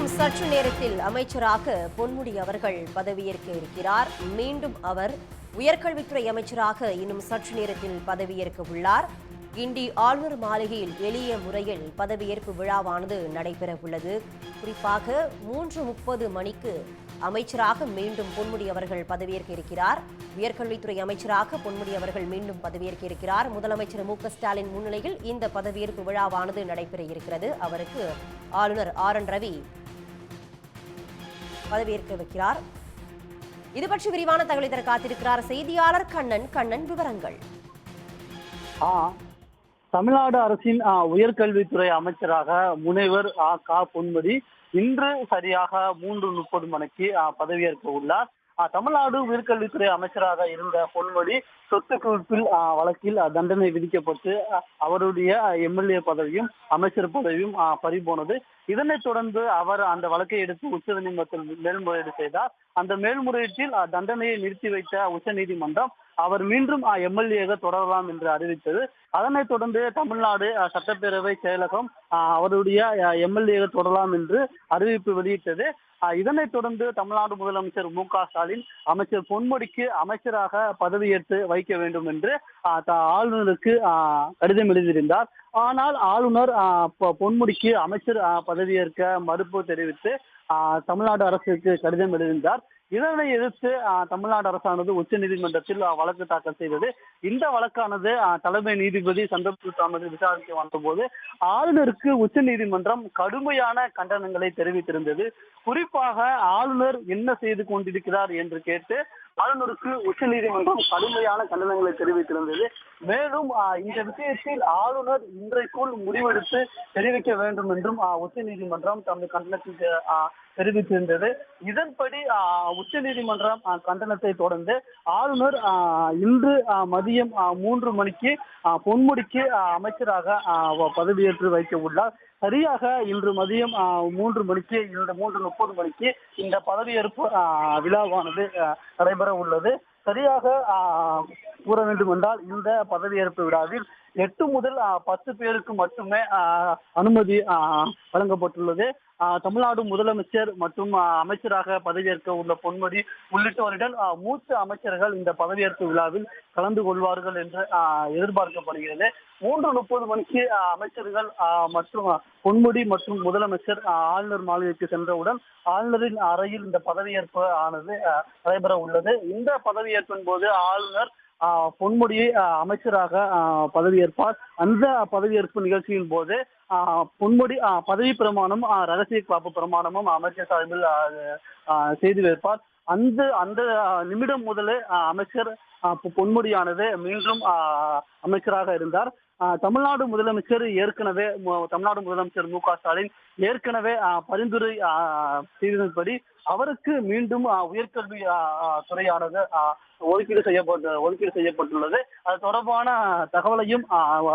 இன்னும் சற்று நேரத்தில் அமைச்சராக பொன்முடி அவர்கள் பதவியேற்க இருக்கிறார். மீண்டும் அவர் உயர்கல்வித்துறை அமைச்சராக இன்னும் சற்று நேரத்தில் பதவியேற்க உள்ளார். கிண்டி ஆளுநர் மாளிகையில் எளிய முறையில் பதவியேற்பு விழாவானது நடைபெற உள்ளது. குறிப்பாக மூன்று முப்பது மணிக்கு அமைச்சராக மீண்டும் பொன்முடி அவர்கள் பதவியேற்க இருக்கிறார். உயர்கல்வித்துறை அமைச்சராக பொன்முடி அவர்கள் மீண்டும் பதவியேற்க இருக்கிறார். முதலமைச்சர் மு க ஸ்டாலின் முன்னிலையில் இந்த பதவியேற்பு விழாவானது நடைபெற இருக்கிறது. அவருக்கு ஆளுநர் ஆர் என் ரவி பதவியேற்க வைக்கிறார் இது பற்றி விரிவான தகவலை தர காத்திருக்கிறார் செய்தியாளர் கண்ணன். கண்ணன் விவரங்கள். தமிழ்நாடு அரசின் உயர்கல்வித்துறை அமைச்சராக முனைவர் ஆ கா. பொன்முடி இன்று சரியாக மூன்று முப்பது மணிக்கு பதவியேற்க உள்ளார். தமிழ்நாடு உயர்கல்வித்துறை அமைச்சராக இருந்த பொன்மொழி சொத்து குவிப்பில் வழக்கில் தண்டனை விதிக்கப்பட்டு அவருடைய எம்எல்ஏ பதவியும் அமைச்சர் பதவியும் பறிபோனது. இதனைத் தொடர்ந்து அவர் அந்த வழக்கை எடுத்து உச்சநீதிமன்றத்தில் மேல்முறையீடு செய்தார். அந்த மேல்முறையீட்டில் தண்டனையை நிறுத்தி வைத்த உச்சநீதிமன்றம் அவர் மீண்டும் எம்எல்ஏக தொடரலாம் என்று அறிவித்தது. அதனைத் தொடர்ந்து தமிழ்நாடு சட்டப்பேரவை செயலகம் அவருடைய எம்எல்ஏ தொடரலாம் என்று அறிவிப்பு வெளியிட்டது. இதனைத் தொடர்ந்து தமிழ்நாடு முதலமைச்சர் மு க ஸ்டாலின் அமைச்சர் பொன்முடிக்கு அமைச்சராக பதவியேற்று வைக்க வேண்டும் என்று ஆளுநருக்கு கடிதம் எழுதியிருந்தார். ஆனால் ஆளுநர் பொன்முடிக்கு அமைச்சர் பதவியேற்க மறுப்பு தெரிவித்து தமிழ்நாடு அரசுக்கு கடிதம் எழுதியிருந்தார். இதனை எதிர்த்து தமிழ்நாடு அரசானது உச்ச நீதிமன்றத்தில் வழக்கு தாக்கல் செய்தது. இந்த வழக்கானது தலைமை நீதிபதி சந்திரசூட் தாமது விசாரிக்க வந்தபோது ஆளுநருக்கு உச்ச நீதிமன்றம் கடுமையான கண்டனங்களை தெரிவித்திருந்தது. குறிப்பாக ஆளுநர் என்ன செய்து கொண்டிருக்கிறார் என்று கேட்டு ஆளுநருக்கு உச்ச நீதிமன்றம் கடுமையான கண்டனங்களை தெரிவித்திருந்தது. மேலும் இந்த விஷயத்தில் ஆளுநர் இன்றைக்குள் முடிவெடுத்து தெரிவிக்க வேண்டும் என்றும் உச்ச நீதிமன்றம் தமது கண்டனத்தில் தெரிவித்திருந்தது. இதன்படி உச்ச நீதிமன்றம் கண்டனத்தை தொடர்ந்து ஆளுநர் இன்று மதியம் மூன்று மணிக்கு பொன்முடிக்கு அமைச்சராக பதவியேற்று வைக்க உள்ளார். சரியாக இன்று மதியம் மூன்று மணிக்கு இந்த மூன்று முப்பது மணிக்கு இந்த பதவியேற்பு விழாவானது நடைபெற உள்ளது. சரியாக ஆ, கூற வேண்டும் என்றால் இந்த பதவியேற்பு விழாவில் எட்டு முதல் பத்து பேருக்கு மட்டுமே அனுமதி வழங்கப்பட்டுள்ளது. தமிழ்நாடு முதலமைச்சர் மற்றும் அமைச்சராக பதவியேற்க உள்ள பொன்முடி உள்ளிட்டோருடன் மூத்த அமைச்சர்கள் இந்த பதவியேற்பு விழாவில் கலந்து கொள்வார்கள் என்று எதிர்பார்க்கப்படுகிறது. மூன்று முப்பது மணிக்கு அமைச்சர்கள் மற்றும் பொன்முடி மற்றும் முதலமைச்சர் ஆளுநர் மாளிகைக்கு சென்றவுடன் ஆளுநரின் அறையில் இந்த பதவியேற்பு ஆனது நடைபெற உள்ளது. இந்த பதவியேற்பின் போது ஆளுநர் பொன்முடி பொன்முடியை அமைச்சராக பதவியேற்பார். அந்த பதவியேற்பு நிகழ்ச்சியின் போது பொன்முடி பதவி பிரமாணம் ரகசிய காப்பு பிரமாணமும் அமைச்சர் சார்பில் செய்து வைப்பார். அந்த அந்த நிமிடம் முதலே அமைச்சர் பொன்முடியானது மீண்டும் அமைச்சராக இருந்தார். தமிழ்நாடு முதலமைச்சர் ஏற்கனவே தமிழ்நாடு முதலமைச்சர் மு க ஸ்டாலின் ஏற்கனவே பரிந்துரை செய்ததன்படி அவருக்கு மீண்டும் உயர்கல்வி துறையானது ஒதுக்கீடு செய்யப்பட்டு ஒதுக்கீடு செய்யப்பட்டுள்ளது. அது தொடர்பான தகவலையும்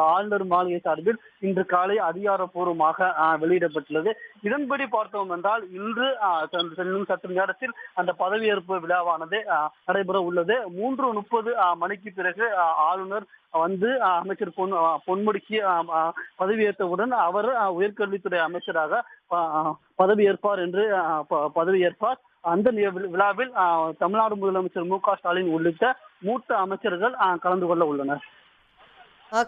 ஆளுநர் மாளிகை சார்பில் இன்று காலை அதிகாரப்பூர்வமாக வெளியிடப்பட்டுள்ளது. இதன்படி பார்த்தோம் என்றால் இன்று செல்லும் சற்று நேரத்தில் அந்த பதவியேற்பு விழாவானது நடைபெற உள்ளது. மூன்று முப்பது மணிக்கு பிறகு ஆளுநர் வந்து அமைச்சர் பொன் ஆ, பொன்முடிக்கு பதவியேற்றவுடன் அவர் உயர்கல்வித்துறை அமைச்சராக பதவியேற்பார் என்று பதவியேற்பார். அந்த விழாவில் தமிழ்நாடு முதலமைச்சர் மு க ஸ்டாலின் உள்ளிட்ட மூத்த அமைச்சர்கள் கலந்து கொள்ள உள்ளனர்.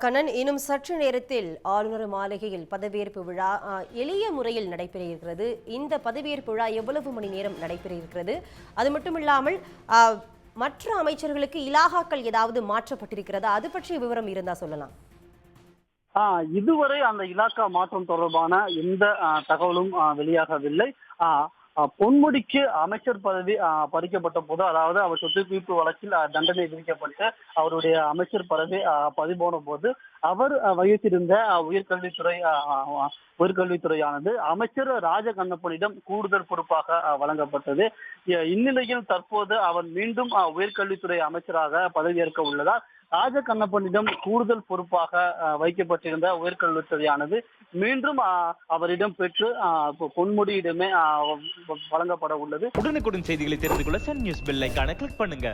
கண்ணன் இன்னும் சற்று நேரத்தில் ஆளுநர் மாளிகையில் பதவியேற்பு விழா எளிய முறையில் நடைபெற இருக்கிறது இந்த பதவியேற்பு விழா எவ்வளவு மணி நேரம் நடைபெற இருக்கிறது அது மட்டும் இல்லாமல் மற்ற அமைச்சர்களுக்கு இலாகாக்கள் ஏதாவது மாற்றப்பட்டிருக்கிறதா? அது பற்றிய விவரம் இருந்தா சொல்லலாம். இதுவரை அந்த இலாக்கா மாற்றம் தொடர்பான எந்த தகவலும் வெளியாகவில்லை. பொன்முடிக்கு அமைச்சர் பதவி பறிக்கப்பட்ட போது அதாவது அவர் சொத்து குவிப்பு வழக்கில் தண்டனை விதிக்கப்பட்டு அவருடைய அமைச்சர் பதவி பதிபோன பறிபோன போது அவர் வகித்திருந்த உயர்கல்வித்துறை உயர்கல்வித்துறையானது அமைச்சர் ராஜகண்ணப்பனிடம் கூடுதல் பொறுப்பாக வழங்கப்பட்டது. இந்நிலையில் தற்போது அவர் மீண்டும் உயர்கல்வித்துறை அமைச்சராக பதவியேற்க உள்ளதால் ராஜ கண்ணப்பனிடம் கூடுதல் பொறுப்பாக வைக்கப்பட்டிருந்த உயர்கல்வித்துறையானது மீண்டும் அவரிடம் பெற்று பொன்முடியிடமே வழங்கப்பட உள்ளது. உடனுக்குடன் செய்திகளை தெரிந்து கொள்ள சன் நியூஸ் பெல் கிளிக் பண்ணுங்க.